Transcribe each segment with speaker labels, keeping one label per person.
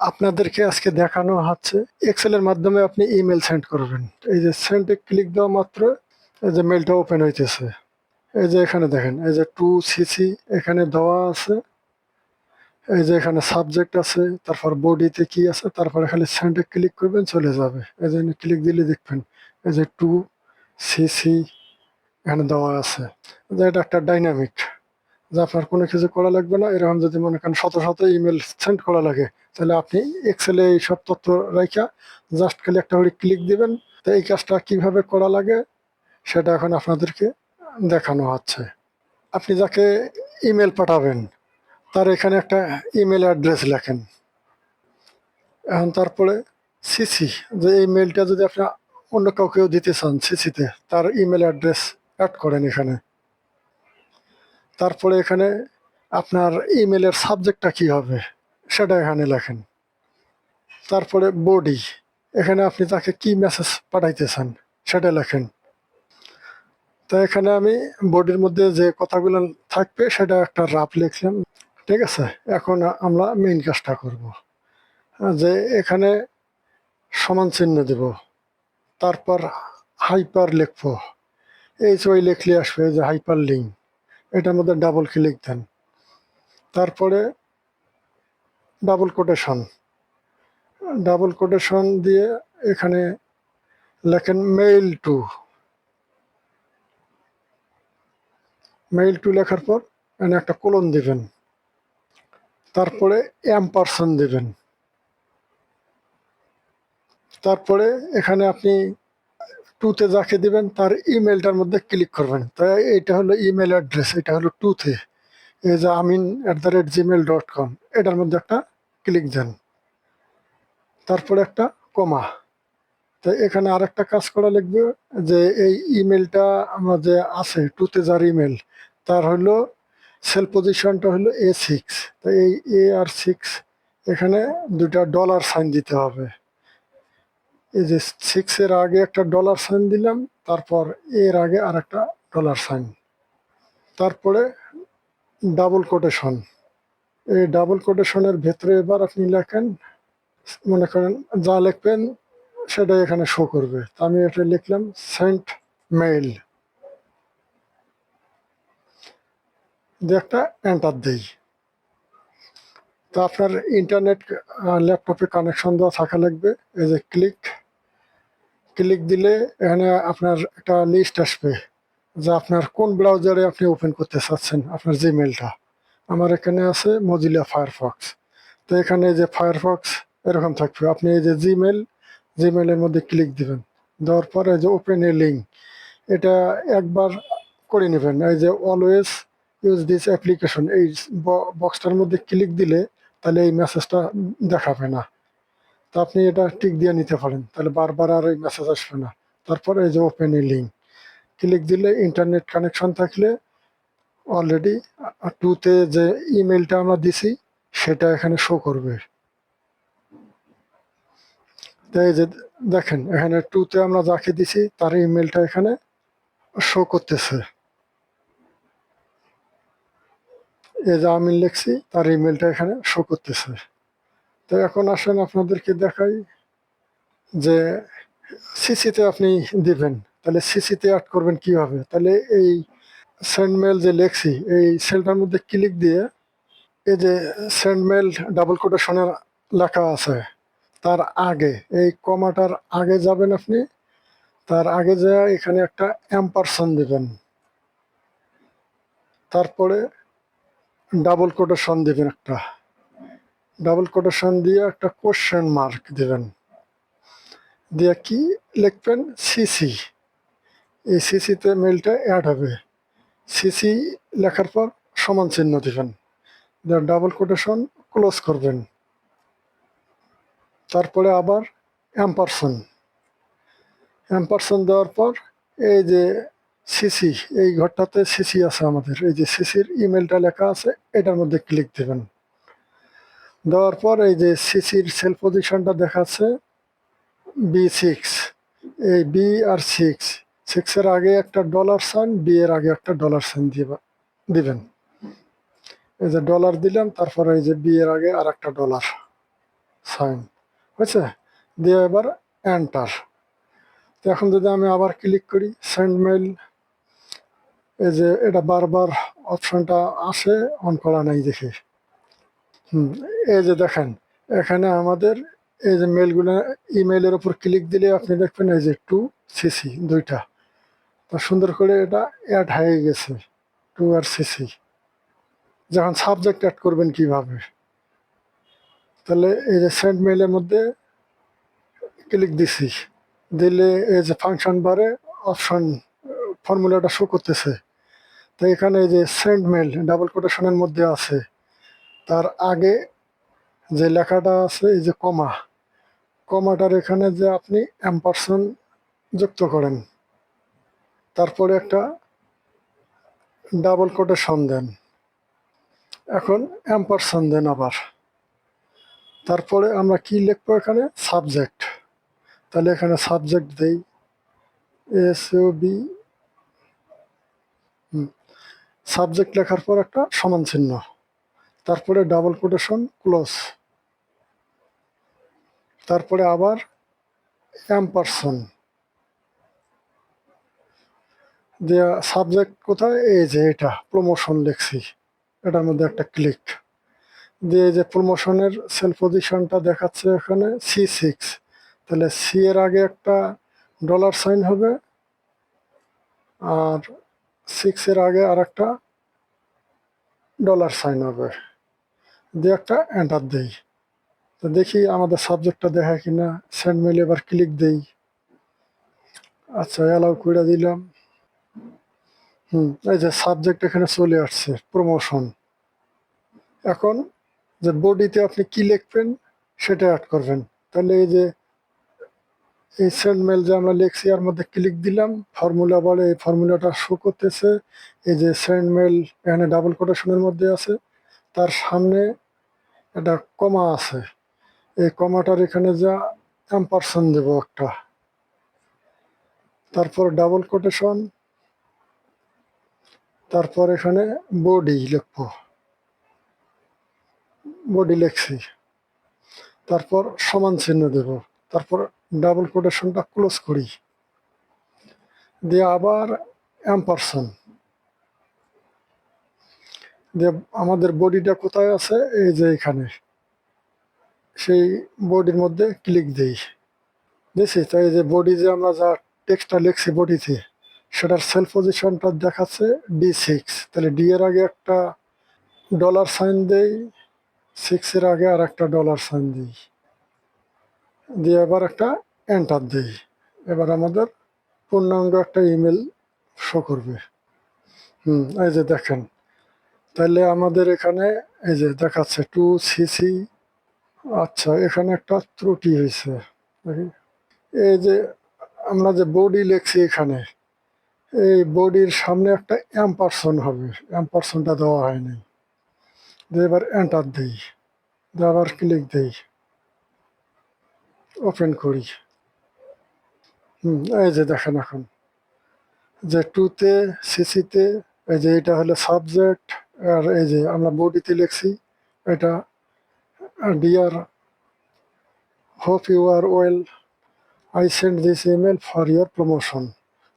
Speaker 1: আপনাদেরকে আজকে দেখানো হচ্ছে। এক্সেলের মাধ্যমে আপনি ইমেল সেন্ড করবেন। এই যে সেন্ডে ক্লিক দেওয়া মাত্র এই যে মেলটা ওপেন হইতেছে। এই যে এখানে দেখেন, এই যে টু সিসি এখানে দেওয়া আছে। এই যে এখানে সাবজেক্ট আছে, তারপর বডিতে কি আছে, তারপরে খালি সেন্ডে ক্লিক করবেন, চলে যাবে। এই যে ক্লিক দিলে দেখবেন, এই যে টু সিসি এখানে দেওয়া আছে। এটা একটা ডাইনামিক যে আপনার কোনো কিছু করা লাগবে না, এরকম যদি মনে করেন শত শত ইমেল সেন্ড করা লাগে, তাহলে আপনি এক্সেলে এই সব তথ্য রাখা জাস্ট খালি একটা করে ক্লিক দিবেন। তো এই কাজটা কীভাবে করা লাগে, সেটা এখন আপনাদেরকে দেখানো হচ্ছে। আপনি যাকে ইমেল পাঠাবেন, তার এখানে একটা ইমেল অ্যাড্রেস লেখেন। এখন তারপরে সিসি যে এই মেলটা যদি আপনি অন্য কাউকেও দিতে চান সিসিতে তার ইমেল অ্যাড্রেস অ্যাড করেন এখানে। তারপরে এখানে আপনার ইমেলের সাবজেক্টটা কি হবে, সেটা এখানে লেখেন। তারপরে বডি এখানে আপনি তাকে কি মেসেজ পাঠাইতে চান সেটা লেখেন। তো এখানে আমি বডির মধ্যে যে কথাগুলো থাকবে, সেটা একটা রাফ লিখলাম। ঠিক আছে? এখন আমরা মেইন কাজটা করব। যে এখানে সমান চিহ্ন দেব। তারপর হাইপার লিখব। এই ওই লিখলে আসবে, যে হাইপার লিঙ্ক এটার মধ্যে ডাবল ক্লিক দেন। তারপরে ডাবল কোটেশন ডাবল কোটেশন দিয়ে এখানে লেখেন মেইল টু মেইল টু লেখার পর এখানে একটা কোলন দিবেন। তারপরে এম পার্সন দিবেন। তারপরে এখানে আপনি টুতে যাকে দিবেন, তার ইমেলটার মধ্যে ক্লিক করবেন। তাই এটা হলো ইমেল অ্যাড্রেস এটা হলো টুতে এই যে Amin at the rate Gmail dot com এটার মধ্যে একটা ক্লিক দেন। তারপরে একটা কমা তো এখানে আর একটা কাজ করা লিখবে যে এই ইমেলটা আমার যে আছে টুতে যার ইমেল তার হলো সেল পজিশনটা হলো এ সিক্স তো এই এ আর সিক্স এখানে দুটা ডলার সাইন দিতে হবে। এই যে সিক্স এর আগে একটা ডলার সাইন দিলাম, তারপর এর আগে আর একটা ডলার সাইন তারপরে ডাবল কোটেশন এই ডাবল কোটেশনের ভেতরে এবার আপনি লেখেন, মনে করেন যা লিখবেন সেটাই এখানে শো করবে। আমি এটা লিখলাম সেন্ট মেইল দিয়ে একটা এন্টার দিই। তা আপনার ইন্টারনেট ল্যাপটপে কানেকশন দেওয়া থাকা লাগবে। এই যে ক্লিক ক্লিক দিলে এখানে আপনার একটা লিস্ট আসবে, যে আপনার কোন ব্রাউজারে আপনি ওপেন করতে চাচ্ছেন, আপনার জিমেলটা আমার এখানে আছে মজিলা ফায়ারফক্স তো এখানে যে ফায়ারফক্স এরকম থাকবে। আপনি এই যে জিমেল জিমেলের মধ্যে ক্লিক দিবেন। দেওয়ার পরে যে ওপেন এ লিঙ্ক এটা একবার করে নেবেন। এই যে অলওয়েজ ইউজ দিস অ্যাপ্লিকেশন এই বক্সটার মধ্যে ক্লিক দিলে তাহলে এই মেসেজটা দেখাবে না। তো আপনি এটা টিক দিয়ে নিতে পারেন। তাহলে বারবার আর ওই মেসেজ আসবে না। তারপরে এই যে ওপেন এ লিঙ্ক ক্লিক দিলে ইন্টারনেট কানেকশন থাকলে অলরেডি টুতে যে ইমেলটা আমরা দিছি, সেটা এখানে শো করবে। তাই যে দেখেন, এখানে টুতে আমরা যাকে দিছি, তার ইমেলটা এখানে শো করতেছে। এই যে আমি লিখছি, তার ইমেলটা এখানে শো করতেছে। তো এখন আসেন আপনাদেরকে দেখাই যে সিসিতে আপনি দিবেন। তাহলে সিসিতে অ্যাড করবেন কীভাবে? তাহলে এই সেন্ড মেল যে লেখছি, এই সেলটার মধ্যে ক্লিক দিয়ে এই যে সেন্ড মেল ডাবল কোটেশনের লেখা আছে, তার আগে, এই কমাটার আগে যাবেন আপনি, তার আগে যা এখানে একটা অ্যাম্পারসন দিবেন। তারপরে ডাবল কোটেশন দিবেন একটা। ডাবল কোটেশন দিয়ে একটা কোশ্চেন মার্ক দিবেন দিয়ে কি লিখবেন? সিসি এই সিসিতে মেলটা অ্যাড হবে। সিসি লেখার পর সমান চিহ্ন দিবেন। দিয়ে ডাবল কোটেশন ক্লোজ করবেন। তারপরে আবার অ্যাম্পারসন অ্যাম্পারসন দেওয়ার পর এই যে সিসি এই ঘরটাতে সিসি আছে আমাদের। এই যে সিসির ইমেলটা লেখা আছে, এটার মধ্যে ক্লিক দেবেন। দেওয়ার পর এই যে সিসির সেল পজিশনটা দেখাচ্ছে বি সিক্স এই বি আর সিক্স সিক্সের আগে একটা ডলার সাইন বি এর আগে একটা ডলার সাইন দিবা, দিবেন। এই যে ডলার দিলাম, তারপরে এই যে বি এর আগে আর একটা ডলার সাইন হয়েছে? দিয়ে এবার এন্টার তো এখন যদি আমি আবার ক্লিক করি সেন্ড মেইল এই যে এটা বারবার অপশনটা আসে অন করা নাই দেখি। হুম, এই যে দেখেন, এখানে আমাদের এই যে মেলগুলো ইমেলের উপর ক্লিক দিলে আপনি দেখবেন এই যে টু সিসি দুইটা। তো সুন্দর করে এটা অ্যাড হয়ে গেছে টু আর সিসি যখন সাবজেক্ট অ্যাড করবেন কীভাবে? তাহলে এই যে সেন্ড মেইলের মধ্যে ক্লিক দিছি। দিলে এই যে ফাংশন বারে অপশন ফর্মুলাটা শো করতেছে। তো এখানে এই যে সেন্ড মেল ডাবল কোটেশনের মধ্যে আছে। তার আগে যে লেখাটা আছে, এই যে কমা, কমাটার এখানে যে আপনি অ্যাম্পারসন যুক্ত করেন, তারপরে একটা ডাবল কোটেশন দেন। এখন অ্যাম্পারসন দেন আবার। তারপরে আমরা কি লিখব এখানে? সাবজেক্ট তাহলে এখানে সাবজেক্ট দেই। এস বি সাবজেক্ট লেখার পর একটা সমান চিহ্ন। তারপরে ডাবল কোটেশন ক্লোজ তারপরে আবার অ্যাম্পারসন দেয়া সাবজেক্ট কোথায়? এই যে এটা প্রমোশন লিখছি। এটার মধ্যে একটা ক্লিক দিয়ে যে প্রমোশনের সেল পজিশনটা দেখাচ্ছে এখানে সি সিক্স তাহলে সি এর আগে একটা ডলার সাইন হবে, আর সিক্স এর আগে আর একটা ডলার সাইন হবে। দিয়ে একটা এন্টার দেই। তো দেখি আমাদের সাবজেক্টটা দেখায় কিনা। সেন্ড মেলে এবার ক্লিক দেই। আচ্ছা অ্যালাউ করে দিলাম। হুম, এই যে সাবজেক্ট এখানে চলে আসছে প্রমোশন এখন যে বডিতে আপনি কি লিখবেন, সেটা অ্যাড করবেন। তাহলে এই যে এই সেন্ড মেল যে আমরা লিখছি, এর মধ্যে ক্লিক দিলাম। ফর্মুলা বলে এই ফর্মুলাটা শো করতেছে। এই যে সেন্ড মেল এখানে ডাবল কোটেশনের মধ্যে আছে। তার সামনে একটা কমা আছে। এই কমাটার এখানে যা অ্যাম্পারসন দেবো একটা। তারপর ডাবল কোটেশন তারপর এখানে বডি লিখব। বডি লিখছি। তারপর সমান চিহ্ন দেব। তারপর ডাবল কোটেশনটা ক্লোজ করি। দিয়ে আবার অ্যাম্পারসন দিয়ে আমাদের বডিটা কোথায় আছে? এই যে এখানে। সেই বডির মধ্যে ক্লিক দেই। দেখছি? তাই এই যে বডি যে আমরা যা টেক্সটটা লিখছি বডিতে, সেটার সেলফ পজিশনটা দেখাচ্ছে ডি সিক্স তাহলে ডি এর আগে একটা ডলার সাইন দেই সিক্সের আগে আর একটা ডলার সাইন দিই। দিয়ে এবার একটা এন্টার দিই। এবার আমাদের পূর্ণাঙ্গ একটা ইমেল শো করবে। হুম, এই যে দেখেন। তাহলে আমাদের এখানে এই যে দেখাচ্ছে টু সিসি আচ্ছা এখানে একটা ত্রুটি হয়েছে। এই যে আমরা যে বডি লেখছি এখানে, এই বডির সামনে একটা অ্যাম্পারসন হবে। অ্যাম্পারসনটা দেওয়া হয়নি। এবার এন্টার দিই। আবার ক্লিক দিই। ওপেন করি। হুম, এই যে দেখেন এখন। যে টুতে সিসিতে এই যে এটা হলো সাবজেক্ট আর এই যে আমরা বডিতে লিখছি, এটা dear hope you are well, I send this email for your promotion.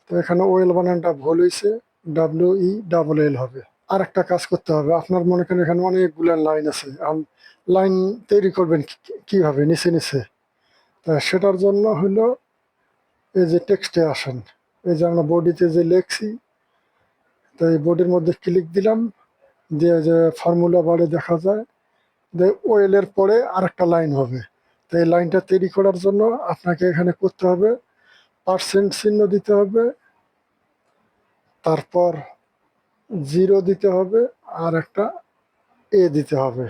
Speaker 1: তো এখানে ওয়েল বানানটা ভুল হয়েছে ডাব্লিউ ই ডাবল এল হবে। আর একটা কাজ করতে হবে, আপনার মনে করেন এখানে অনেকগুলো লাইন আছে লাইন তৈরি করবেন কীভাবে, নিচে নিচে। তা সেটার জন্য হলো এই যে টেক্সটে আসেন, এই যে আমরা বডিতে যে লিখছি, তো এই বডির মধ্যে ক্লিক দিলাম দিয়ে যে ফর্মুলা বারে দেখা যায় যে ওয়েলের পরে আর একটা লাইন হবে। তো এই লাইনটা তৈরি করার জন্য আপনাকে এখানে করতে হবে পার্সেন্ট চিহ্ন দিতে হবে, তারপর জিরো দিতে হবে আর একটা এ দিতে হবে।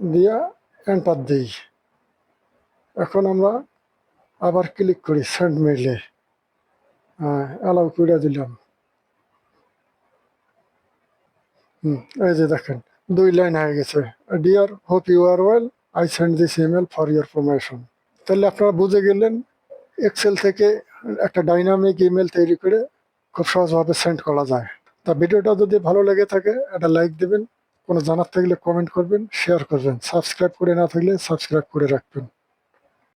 Speaker 1: দিয়া এন্টার দিই। এখন আমরা আবার ক্লিক করি সেন্ড মেইলে অ্যালাউ করে দিলাম। হুম, এই যে দেখেন, দুই লাইন হয়ে গেছে। Dear hope you are well I send this email for your promotion তাহলে আপনারা বুঝে গেলেন এক্সেল থেকে একটা ডাইনামিক ইমেল তৈরি করে খুব সহজভাবে সেন্ড করা যায়। তা ভিডিওটা যদি ভালো লেগে থাকে, একটা লাইক দেবেন, কোনো জানার থাকলে কমেন্ট করবেন শেয়ার করবেন। সাবস্ক্রাইব করে না থাকলে সাবস্ক্রাইব করে রাখবেন।